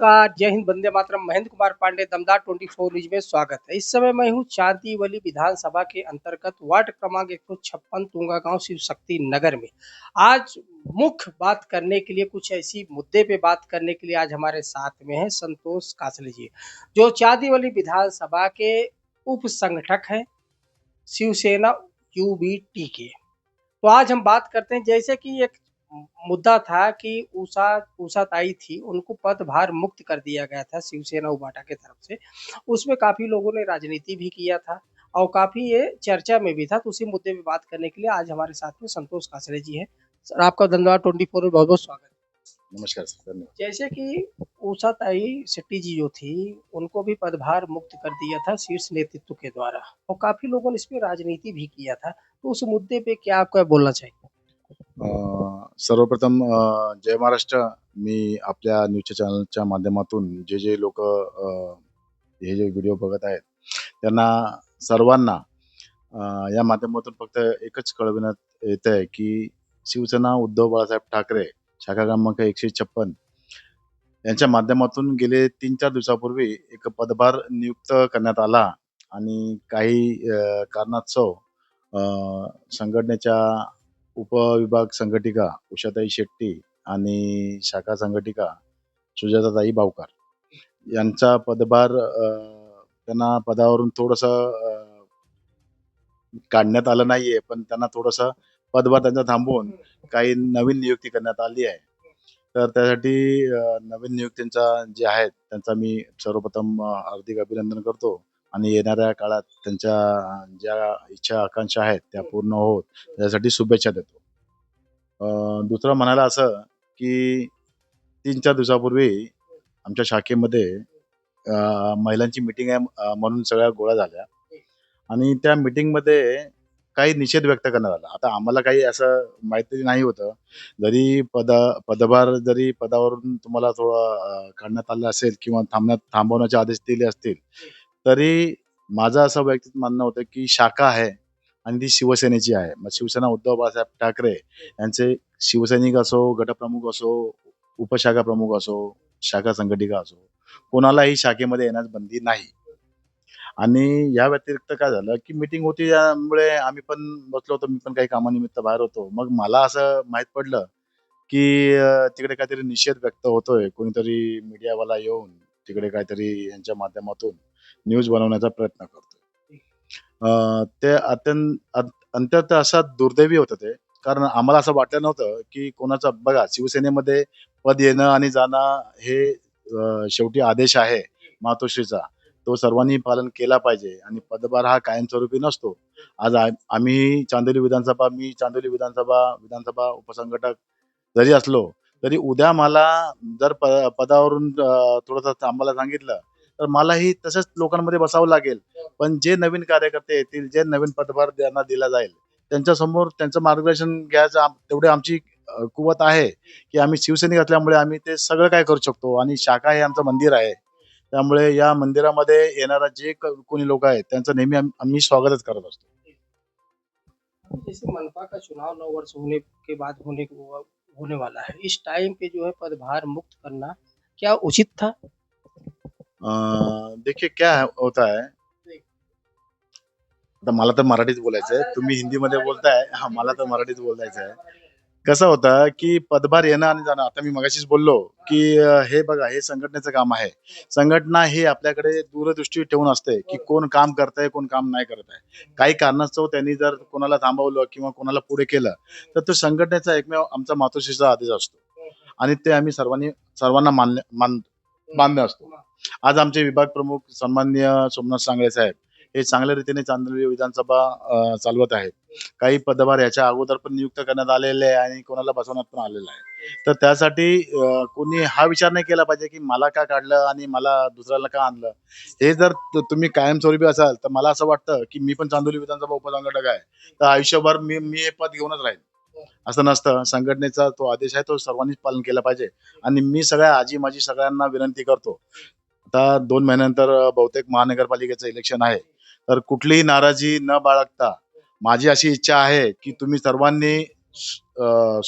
आपका जय हिंद, वंदे मातरम। महेंद्र कुमार पांडे, दमदार 24 न्यूज़ में स्वागत है। इस समय मैं हूँ चांदीवली विधानसभा के अंतर्गत वार्ड क्रमांक एक तुंगा गाँव, शिव शक्ति नगर में। आज मुख्य बात करने के लिए, कुछ ऐसी मुद्दे पे बात करने के लिए आज हमारे साथ में है संतोष कासले जी, जो चांदीवली विधानसभा के उप संगठक है, शिवसेना यूबीटी के। तो आज हम बात करते हैं, जैसे कि एक मुद्दा था कि उषा उषा ताई थी उनको पदभार मुक्त कर दिया गया था शिवसेना उबाटा के तरफ़ से। उसमें काफ़ी लोगों ने राजनीति भी किया था और काफ़ी ये चर्चा में भी था। तो उसी मुद्दे पे बात करने के लिए आज हमारे साथ में संतोष कासरे जी हैं। सर आपका धन्यवाद। ट्वेंटी फोर में बहुत बहुत स्वागत। नमस्कार सर धन्यवाद। जैसे कि उषा ताई शेट्टी जी जो थी उनको भी पदभार मुक्त कर दिया था शीर्ष नेतृत्व के द्वारा और काफ़ी लोगों ने इस पे राजनीति भी किया था। तो उस मुद्दे पे क्या आपको बोलना चाहिए सर्वप्रथम जय महाराष्ट्र. मी आपल्या न्यूज चॅनलच्या माध्यमातून जे जे लोक हे जे व्हिडिओ बघत आहेत त्यांना सर्वांना या माध्यमातून फक्त एकच कळविण्यात येत आहे की शिवसेना उद्धव बाळासाहेब ठाकरे शाखा क्रमांक एकशे छप्पन यांच्या माध्यमातून गेले तीन चार दिवसापूर्वी एक पदभार नियुक्त करण्यात आला आणि काही कारणास्तव संघटनेच्या उपविभाग संघटिका उषाताई शेट्टी आणि शाखा संघटिका सुजाताताई बावकार. यांचा पदभार त्यांना पदावरून थोडंसं काढण्यात आलं नाहीये पण त्यांना थोडंसं पदभार त्यांचा थांबवून काही नवीन नियुक्ती करण्यात आली आहे. तर त्यासाठी नवीन नियुक्तींचा जे आहेत त्यांचा मी सर्वप्रथम हार्दिक अभिनंदन करतो. आणि येणाऱ्या काळात त्यांच्या ज्या इच्छा आकांक्षा आहेत त्या पूर्ण होत त्यासाठी शुभेच्छा देतो. दुसरं म्हणायला असं की तीन चार दिवसापूर्वी आमच्या शाखेमध्ये महिलांची मिटिंग आहे म्हणून सगळ्या गोळ्या झाल्या. आणि त्या मिटिंगमध्ये काही निषेध व्यक्त करण्यात आला. आता आम्हाला काही असं माहिती नाही होतं. जरी पद पदभार जरी पदावरून तुम्हाला थोडं काढण्यात आलं असेल किंवा थांबण्यात थांबवण्याचे आदेश दिले असतील तरी माझं असं वैयक्तिक म्हणणं होतं की शाखा आहे आणि ती शिवसेनेची आहे. मग शिवसेना उद्धव बाळासाहेब ठाकरे यांचे शिवसैनिक असो गटप्रमुख असो उपशाखा प्रमुख असो शाखा संघटिका असो कोणालाही शाखेमध्ये येण्यास बंदी नाही. आणि या व्यतिरिक्त काय झालं की मिटिंग होती त्यामुळे आम्ही पण बसलो होतो मी पण काही कामानिमित्त बाहेर होतो. मग मला असं माहीत पडलं की तिकडे काहीतरी निषेध व्यक्त होतोय. कोणीतरी मीडियावाला येऊन तिकडे काहीतरी यांच्या माध्यमातून न्यूज बनवण्याचा प्रयत्न करतोय. अं, ते अत्यंत अत्यंत असा दुर्दैवी होतं ते. कारण आम्हाला असं वाटलं नव्हतं की कोणाचं बघा शिवसेनेमध्ये पद येणं आणि जाणं हे शेवटी आदेश आहे मातोश्रीचा. तो सर्वांनी पालन केला पाहिजे आणि पदभार हा कायमस्वरूपी नसतो. आज आम्ही चांदोली विधानसभा मी चांदोली विधानसभा विधानसभा उपसंघटक जरी असलो तरी उद्या मला जर प पदावरून अं, थोडंसं आम्हाला सांगितलं तर मलाही तसंच लोकांमध्ये बसावं लागेल. पण जे नवीन कार्यकर्ते येतील जे नवीन पदभार त्यांना दिला जाईल त्यांच्यासमोर त्यांचं मार्गदर्शन घ्यायचं तेवढी आमची कुवत आहे की आम्ही शिवसैनिक असल्यामुळे आम्ही ते सगळं काय करू शकतो आणि शाखा हे आमचं मंदिर आहे. त्यामुळे या मंदिरामध्ये येणारा जे कोणी लोक आहेत त्यांचं नेहमी आम्ही स्वागतच करत असतो. जैसे मनपा का चुनाव नौ वर्ष होने के बाद होने होने वाला है। इस टाइम पे जो है पदभार मुक्त करना क्या उचित था? देखिए क्या होता है. आता मला तर मराठीच बोलायचं आहे. तुम्ही हिंदीमध्ये बोलताय. हा मला तर मराठीच बोलायचं आहे. कसं होतं की पदभार येणं आणि जाणं आता मी मगाशीच बोललो की हे बघा हे संघटनेचं काम आहे. संघटना ही आपल्याकडे दूरदृष्टी ठेवून असते की कोण काम करतंय कोण काम नाही करत आहे काही कारणास्तव त्यांनी जर कोणाला थांबवलं किंवा कोणाला पुढे केलं तर तो संघटनेचा एकमेव आमचा मातोश्रीचा आदेश असतो. आणि ते आम्ही सर्वांनी सर्वांना मान्य मान मान्य असतो. आज आमचे विभाग प्रमुख सन्माननीय सोमनाथ सांगळे साहेब हे चांगल्या रीतीने चांदोली विधानसभा चालवत आहेत. काही पदभार याच्या अगोदर पण नियुक्त करण्यात आलेले आहे आणि कोणाला बसवण्यात पण आलेलं आहे. तर त्यासाठी कोणी हा विचार नाही केला पाहिजे की मला का काढलं आणि मला दुसऱ्याला का आणलं? हे जर तुम्ही कायमस्वरूपी असाल तर मला असं वाटतं की मी पण चांदोली विधानसभा उपसंघटक आहे. तर आयुष्यभर मी मी हे पद घेऊनच राहील. असं नसतं. संघटनेचा तो आदेश आहे तो सर्वांनीच पालन केला पाहिजे. आणि मी सगळ्या आजी माझी सगळ्यांना विनंती करतो आता दोन महिन्यानंतर बहुतेक महानगरपालिकेचं इलेक्शन आहे. तर कुठलीही नाराजी न बाळगता माझी अशी इच्छा आहे की तुम्ही सर्वांनी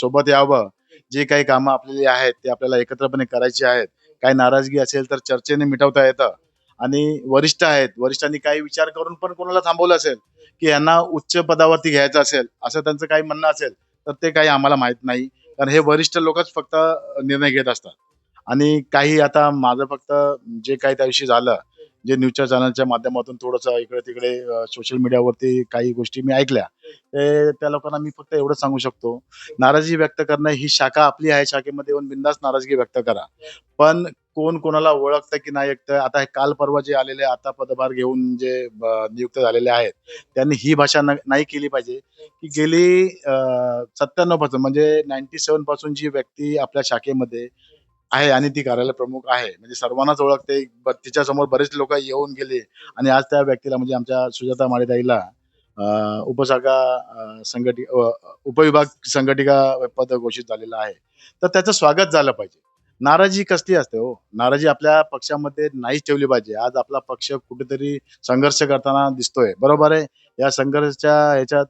सोबत यावं. जे काही कामं आपल्याली आहेत ते आपल्याला एकत्रपणे करायची आहेत. काही नाराजगी असेल तर चर्चेने मिटवता येतं. आणि वरिष्ठ आहेत वरिष्ठांनी काही विचार करून पण कोणाला थांबवलं असेल की यांना उच्च पदावरती घ्यायचं असेल असं त्यांचं काही म्हणणं असेल तर ते काही आम्हाला माहीत नाही. कारण हे वरिष्ठ लोकच फक्त निर्णय घेत असतात. आणि काही आता माझं फक्त जे काही त्याविषयी झालं जे न्यूजच्या चॅनलच्या माध्यमातून थोडंसं इकडे तिकडे सोशल मीडियावरती काही गोष्टी मी ऐकल्या. ते त्या लोकांना मी फक्त एवढं सांगू शकतो. नाराजी व्यक्त करणं ही शाखा आपली आहे. शाखेमध्ये येऊन बिंदास नाराजगी व्यक्त करा. पण कोण कोणाला ओळखतं की नाही ऐकतं? आता हे काल परवा जे आलेले आता पदभार घेऊन जे नियुक्त झालेले आहेत त्यांनी ही भाषा न- नाही केली पाहिजे. की गेली सत्त्याण्णवपासून म्हणजे नाईन्टी सेव्हनपासून जी व्यक्ती आपल्या शाखेमध्ये आहे आणि ती कार्यालय प्रमुख आहे. म्हणजे सर्वांनाच ओळखते. ब- तिच्यासमोर बरेच लोक येऊन गेले. आणि आज त्या व्यक्तीला म्हणजे आमच्या सुजाता माळेताईला अं, उपशाखा अं, संघटि अं, उपविभाग संघटिका पद घोषित झालेलं आहे. तर त्याचं स्वागत झालं पाहिजे. नाराजी कसली असते हो? नाराजी आपल्या पक्षामध्ये नाहीच ठेवली पाहिजे. आज आपला पक्ष कुठेतरी संघर्ष करताना दिसतोय. बरोबर आहे? या संघर्षाच्या ह्याच्यात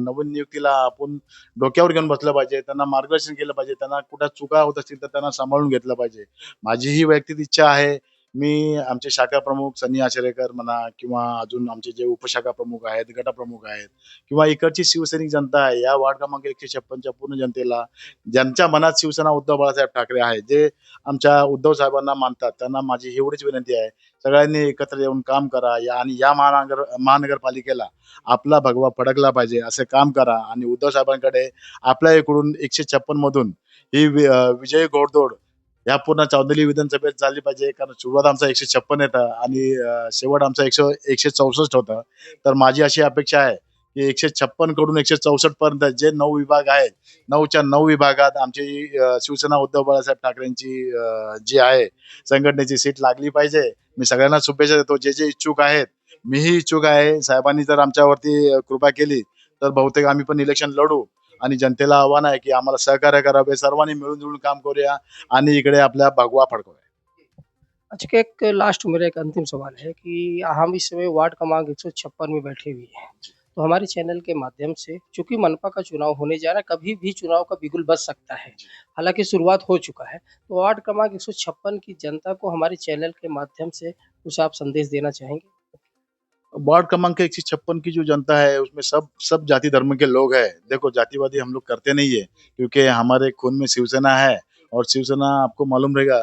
नवीन नियुक्तीला आपण डोक्यावर घेऊन बसलं पाहिजे. त्यांना मार्गदर्शन केलं पाहिजे. त्यांना कुठं चुका होत असतील तर त्यांना सांभाळून घेतलं पाहिजे. माझी ही वैयक्तिक इच्छा आहे मी आमचे शाखा प्रमुख सनी आचरेकर म्हणा किंवा अजून आमचे जे उपशाखा प्रमुख आहेत गटप्रमुख आहेत किंवा इकडची शिवसैनिक जनता आहे या वार्ड क्रमांक एकशे छप्पनच्या पूर्ण जनतेला ज्यांच्या मनात शिवसेना उद्धव बाळासाहेब ठाकरे आहे जे आमच्या उद्धव साहेबांना मानतात त्यांना माझी एवढीच विनंती आहे. सगळ्यांनी एकत्र येऊन काम करा या आणि या महानगर महानगरपालिकेला आपला भगवा फडकला पाहिजे असे काम करा आणि उद्धव साहेबांकडे आपल्या इकडून एकशे छप्पन मधून ही वि- विजय गोडदोड या पूर्ण चौधरी विधानसभेत झाली पाहिजे. कारण सुरुवात आमचा एकशे छप्पन येतं आणि शेवट आमचा एकशे एकशे चौसष्ट होतं. तर माझी अशी अपेक्षा आहे की एकशे छप्पनकडून एकशे चौसष्ट पर्यंत जे नऊ विभाग आहेत नऊच्या नऊ विभागात आमची शिवसेना उद्धव बाळासाहेब ठाकरेंची जी आहे संघटनेची सीट लागली पाहिजे. मी सगळ्यांना शुभेच्छा देतो. जे जे इच्छुक आहेत मीही इच्छुक आहे. साहेबांनी जर आमच्यावरती कृपा केली तर बहुतेक आम्ही पण इलेक्शन लढू. आणि जनतेला आव्हान आहे की आम्हाला सहकार्य करावे सर्वांनी मिळून जुळून काम करूया आणि इकडे आपल्या भगवा फडकूया अच्छा एक लास्ट मेरा एक अंतिम सवाल है कि हम इस समय वार्ड क्रमांक एक सौ छप्पन में बैठे हुए हैं। तो हमारे चैनल के माध्यम से चूँकि मनपा का चुनाव होने जा रहा है कभी भी चुनाव का बिगुल बच सकता है। हालाँकि शुरुआत हो चुका है तो वार्ड क्रमांक एक सौ छप्पन की जनता को हमारे चैनल के माध्यम से कुछ आप संदेश देना चाहेंगे? वार्ड क्रमांक एक छप्पन की जो जनता है, उसमें सब सब जाति धर्म के लोग हैं। देखो, जातिवादी हम लोग करते नहीं है, क्योंकि हमारे खून में शिवसेना है और शिवसेना, आपको मालूम रहेगा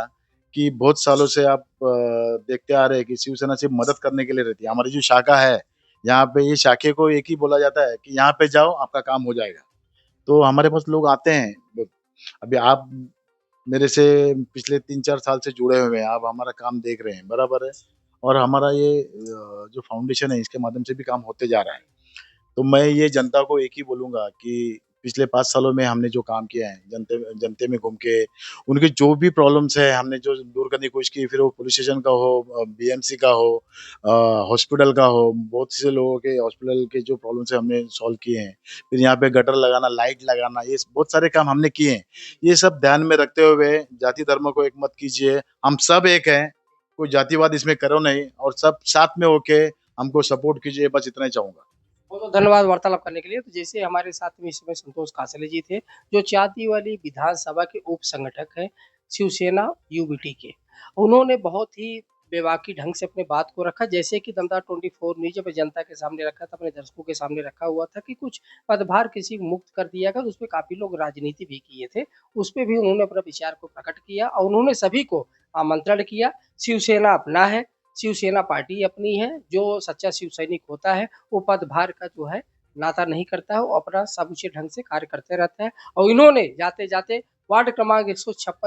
कि बहुत सालों से आप देखते आ रहे हैं कि शिवसेना सिर्फ़ मदद करने के लिए रहती है। हमारी जो शाखा है, यहाँ पे ये शाखे को एक ही बोला जाता है कि यहाँ पे जाओ, आपका काम हो जाएगा। तो हमारे पास लोग आते हैं अभी आप मेरे से पिछले तीन चार साल से जुड़े हुए हैं, आप हमारा काम देख रहे हैं, बराबर है। और हमारा ये जो फाउंडेशन है, इसके माध्यम से भी काम होते जा रहा है। तो मैं ये जनता को एक ही बोलूँगा कि पिछले पाँच सालों में हमने जो काम किया है, जनते जनते में घूम के, उनकी जो भी प्रॉब्लम्स है, हमने जो दूर करने की कोशिश की, फिर वो पुलिस स्टेशन का हो बीएमसी का हो हॉस्पिटल का हो, बहुत से लोगों के हॉस्पिटल के जो प्रॉब्लम्स है, हमने सॉल्व किए हैं। फिर यहाँ पे गटर लगाना लाइट लगाना, ये बहुत सारे काम हमने किए हैं। ये सब ध्यान में रखते हुए जाति धर्म को एक मत कीजिए। हम सब एक हैं कोई जातिवाद इसमें करो नहीं और सब साथ में होके हमको सपोर्ट कीजिए, बस इतना ही चाहूँगा। बहुत बहुत धन्यवाद वार्तालाप करने के लिए। तो जैसे हमारे साथ में इस समय संतोष कासले जी थे, जो चाती वाली विधानसभा के उप संगठक हैं शिवसेना यूबीटी के। उन्होंने बहुत ही बेबाकी ढंग से अपने बात को रखा, जैसे कि दमदार 24 न्यूज़ पे जनता के सामने रखा था, अपने दर्शकों के सामने रखा हुआ था कि कुछ पदभार किसी मुक्त कर दिया गया तो उस पर काफ़ी लोग राजनीति भी किए थे। उस पर भी उन्होंने अपना विचार को प्रकट किया और उन्होंने सभी को आमंत्रण किया। शिवसेना अपना है, शिवसेना पार्टी अपनी है, जो सच्चा शिव सैनिक होता है, वो पदभार का जो है नाता नहीं करता है, वो अपना समुचित ढंग से कार्य करते रहता है। और इन्होंने जाते जाते वार्ड क्रमांक एक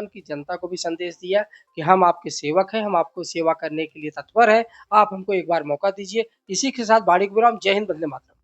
की जनता को भी संदेश दिया कि हम आपके सेवक हैं हम आपको सेवा करने के लिए तत्पर है। आप हमको एक बार मौका दीजिए। इसी के साथ बाड़ी गुराम जय हिंद बंदे मातरम।